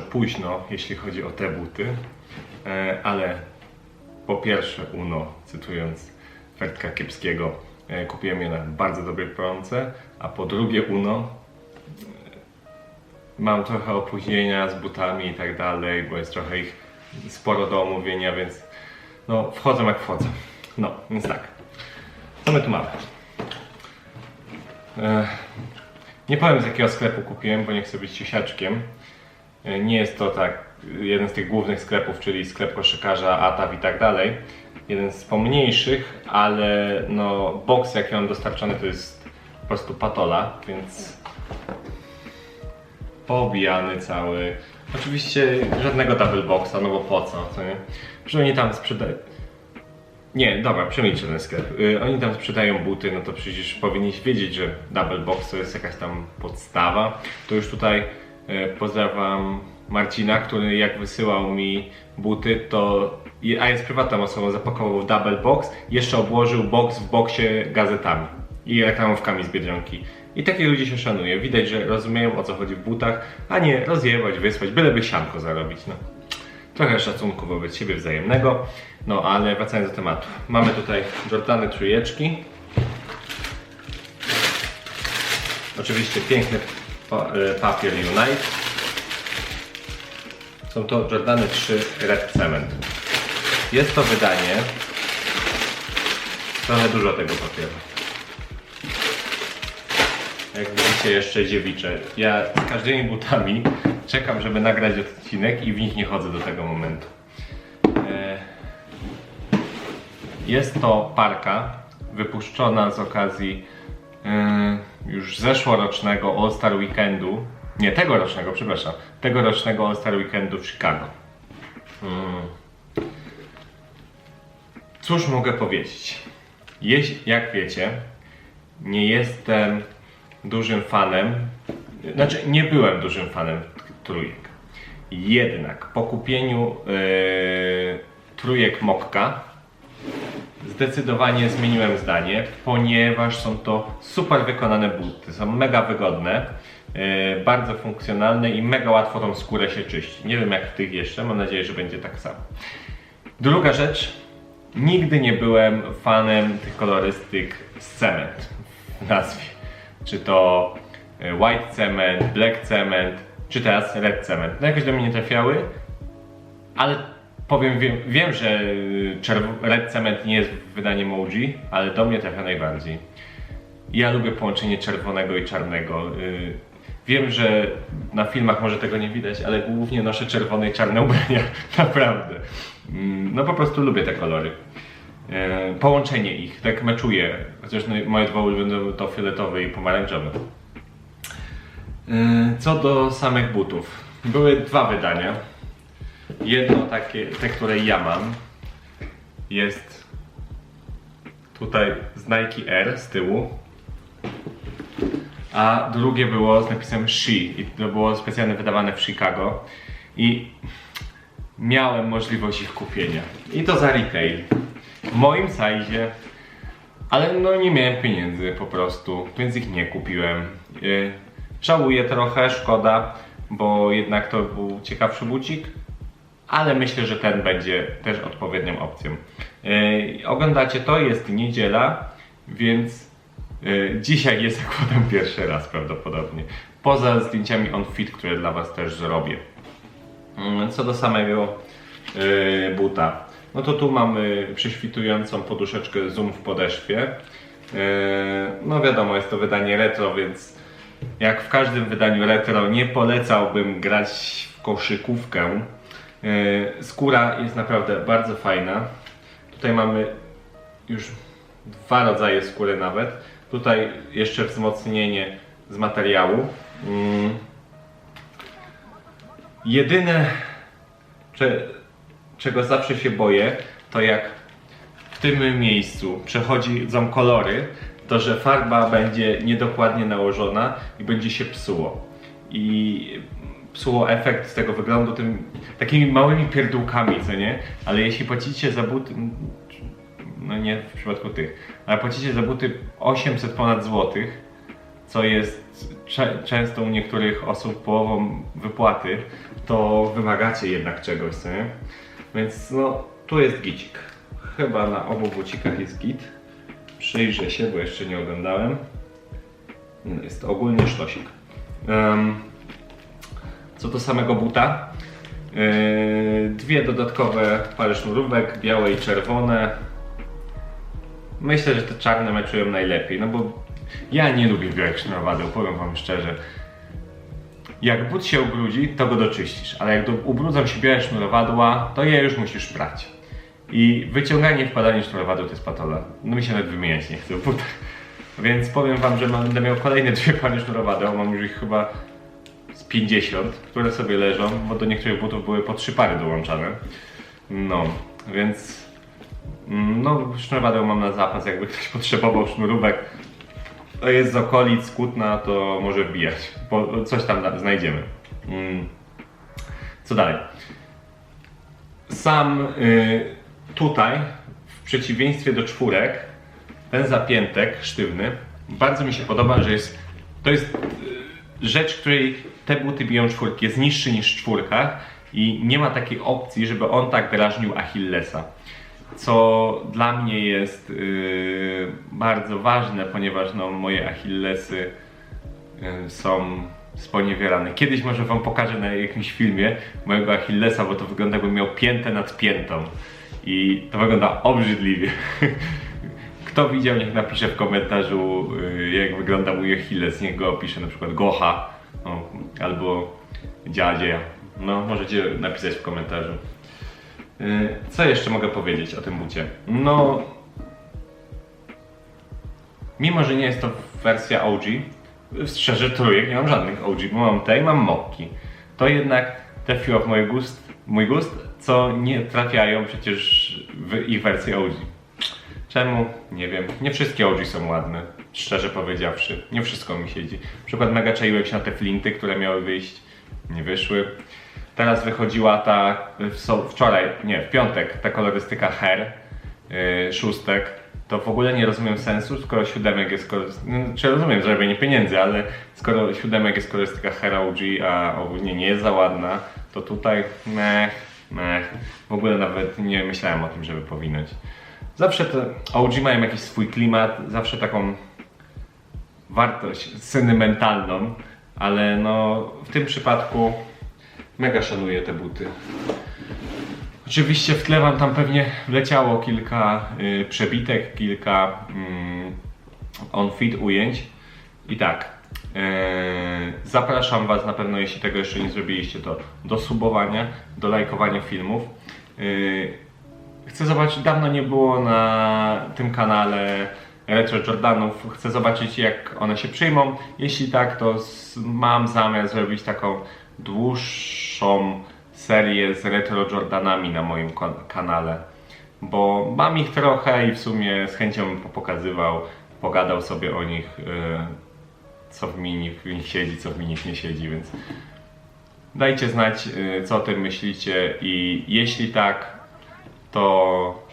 Może późno, jeśli chodzi o te buty, e, ale po pierwsze Uno, cytując Fertka Kiepskiego, e, kupiłem je na bardzo dobrej promce, a po drugie Uno, e, mam trochę opóźnienia z butami i tak dalej, bo jest trochę ich sporo do omówienia, więc no wchodzą jak wchodzą. No, więc tak. Co my tu mamy? Nie powiem z jakiego sklepu kupiłem, bo nie chcę być ciusiaczkiem. E, Nie jest to tak jeden z tych głównych sklepów, czyli sklep koszykarza, ATAW i tak dalej. Jeden z pomniejszych, ale no box jaki mam dostarczony to jest po prostu patola, więc poobijany cały. Oczywiście żadnego double boxa, no bo po co, co nie? Że oni tam sprzedają. Nie, dobra, przemilczę ten sklep. Y, oni tam sprzedają buty, no to przecież powinieneś wiedzieć, że double box to jest jakaś tam podstawa. To już tutaj pozdrawiam Marcina, który jak wysyłał mi buty, to a jest prywatną osobą, zapakował w double box, jeszcze obłożył box w boksie gazetami i reklamówkami z Biedronki. I takich ludzi się szanuje. Widać, że rozumieją o co chodzi w butach, a nie rozjebać, wysłać, byleby sianko zarobić. No. Trochę szacunku wobec siebie wzajemnego. No ale wracając do tematu. Mamy tutaj Jordany trójeczki. Oczywiście piękny e, papier Unite. Są to Jordany 3 Red Cement. Jest to wydanie. Trochę dużo tego papieru. Jak widzicie jeszcze dziewicze. Ja z każdymi butami czekam, żeby nagrać odcinek i w nich nie chodzę do tego momentu. E, Jest to parka wypuszczona z okazji już zeszłorocznego All Star Weekendu. Nie, tegorocznego, przepraszam. Tegorocznego All Star Weekendu w Chicago. Mm. Cóż mogę powiedzieć? Jak wiecie, nie jestem dużym fanem, znaczy nie byłem dużym fanem trójek. Jednak po kupieniu yy, trójek Mokka zdecydowanie zmieniłem zdanie, ponieważ są to super wykonane buty, są mega wygodne, yy, bardzo funkcjonalne i mega łatwo tą skórę się czyści. Nie wiem jak w tych jeszcze, mam nadzieję, że będzie tak samo. Druga rzecz, nigdy nie byłem fanem tych kolorystyk z cement w nazwie. Czy to e, white cement, black cement, czy teraz red cement. No jakoś do mnie nie trafiały, ale powiem, wiem, wiem że y, red cement nie jest wydaniem OG, ale do mnie trafia najbardziej. Ja lubię połączenie czerwonego i czarnego. Y, Wiem, że na filmach może tego nie widać, ale głównie noszę czerwone i czarne ubrania. Naprawdę. Mm, No po prostu lubię te kolory. E, Połączenie ich, tak meczuję. Chociaż no, moje dwa ulubione to fioletowy i pomarańczowy. Co do samych butów. Były dwa wydania. Jedno takie, te które ja mam, jest tutaj z Nike Air z tyłu a drugie było z napisem She i to było specjalnie wydawane w Chicago i miałem możliwość ich kupienia. I to za retail. W moim size ale no nie miałem pieniędzy po prostu, więc ich nie kupiłem. Yy, żałuję trochę, szkoda bo jednak to był ciekawszy bucik ale myślę, że ten będzie też odpowiednią opcją. Yy, oglądacie to, jest niedziela, więc yy, dzisiaj je zakładam pierwszy raz prawdopodobnie. Poza zdjęciami on fit, które dla Was też zrobię. Yy, Co do samego yy, buta, no to tu mamy prześwitującą poduszeczkę zoom w podeszwie. Yy, No wiadomo, jest to wydanie retro, więc jak w każdym wydaniu retro nie polecałbym grać w koszykówkę. Yy, Skóra jest naprawdę bardzo fajna. Tutaj mamy już dwa rodzaje skóry nawet. Tutaj jeszcze wzmocnienie z materiału. Mm. Jedyne, cze, czego zawsze się boję, to jak w tym miejscu przechodzą kolory, to że farba będzie niedokładnie nałożona i będzie się psuło. I psuło efekt z tego wyglądu tym takimi małymi pierdółkami, co nie? Ale jeśli płacicie za buty, no nie w przypadku tych, ale płacicie za buty 800 ponad złotych, co jest często u niektórych osób połową wypłaty, to wymagacie jednak czegoś, co nie? Więc no, tu jest gicik. Chyba na obu bucikach jest git. Przyjrzę się, bo jeszcze nie oglądałem. No, Jest ogólnie sztosik. Em, co do samego buta, yy, dwie dodatkowe pary sznurówek, białe i czerwone. Myślę, że te czarne meczują najlepiej, no bo ja nie lubię białych sznurowadeł, powiem wam szczerze. Jak but się ubrudzi, to go doczyścisz, ale jak do, ubrudzą się białe sznurowadła, to je już musisz prać. I wyciąganie wkładanie sznurowadeł to jest patola. No mi się nawet wymieniać nie chce w butach. Więc powiem wam, że będę miał kolejne dwie pary sznurowadeł, mam już ich chyba z 50, które sobie leżą, bo do niektórych butów były po trzy pary dołączane. No, więc mm, no sznurowadeł mam na zapas, jakby ktoś potrzebował sznurówek, jest z okolic Kutna, to może wbijać, bo coś tam na- znajdziemy. Mm. Co dalej? Sam y, tutaj, w przeciwieństwie do czwórek, ten zapiętek sztywny, bardzo mi się podoba, że jest, to jest y, rzecz, której te buty biją czwórki, jest niższy niż w czwórkach i nie ma takiej opcji, żeby on tak drażnił Achillesa. Co dla mnie jest y, bardzo ważne, ponieważ no, moje Achillesy y, są sponiewierane. Kiedyś może wam pokażę na jakimś filmie mojego Achillesa, bo to wygląda jakbym miał piętę nad piętą. I to wygląda obrzydliwie. Kto widział, niech napisze w komentarzu, y, jak wygląda mój Achilles. Niech go opisze na przykład Gocha albo Dziadzie. No, możecie napisać w komentarzu. Y, Co jeszcze mogę powiedzieć o tym bucie? No, mimo że nie jest to wersja OG, szczerze trójek, nie mam żadnych OG, bo mam te i mam mokki. To jednak trafiło w mój gust, mój gust, co nie trafiają przecież w ich wersję OG. Czemu? Nie wiem. Nie wszystkie OG są ładne, szczerze powiedziawszy. Nie wszystko mi siedzi. Na przykład mega czaiłem się na te flinty, które miały wyjść. Nie wyszły. Teraz wychodziła ta, w wczoraj, nie, w piątek, ta kolorystyka Hair, yy, szóstek. To w ogóle nie rozumiem sensu, skoro siódemek jest no, czy rozumiem zarabianie pieniędzy, ale skoro siódemek jest kolorystyka Hair OG, a ogólnie nie jest za ładna, to tutaj mech, mech. W ogóle nawet nie myślałem o tym, żeby powinąć. Zawsze te OG mają jakiś swój klimat, zawsze taką wartość sentymentalną, ale no w tym przypadku mega szanuję te buty. Oczywiście w tle wam tam pewnie leciało kilka y, przebitek, kilka mm, on-fit ujęć. I tak, e, zapraszam was na pewno, jeśli tego jeszcze nie zrobiliście, to do subowania, do lajkowania filmów. Y, Chcę zobaczyć, dawno nie było na tym kanale Retro Jordanów. Chcę zobaczyć, jak one się przyjmą. Jeśli tak, to mam zamiar zrobić taką dłuższą serię z Retro Jordanami na moim kanale. Bo mam ich trochę i w sumie z chęcią bym pokazywał, pogadał sobie o nich, yy, co w mini w nich siedzi, co w mini nie siedzi, więc dajcie znać, yy, co o tym myślicie i jeśli tak, to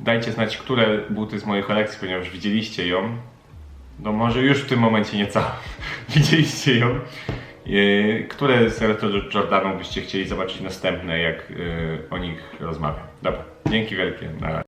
dajcie znać, które buty z mojej kolekcji, ponieważ widzieliście ją. No może już w tym momencie nie całą. widzieliście ją. Yy, Które z Retro Jordanów byście chcieli zobaczyć następne, jak yy, o nich rozmawiam. Dobra, dzięki wielkie. Na.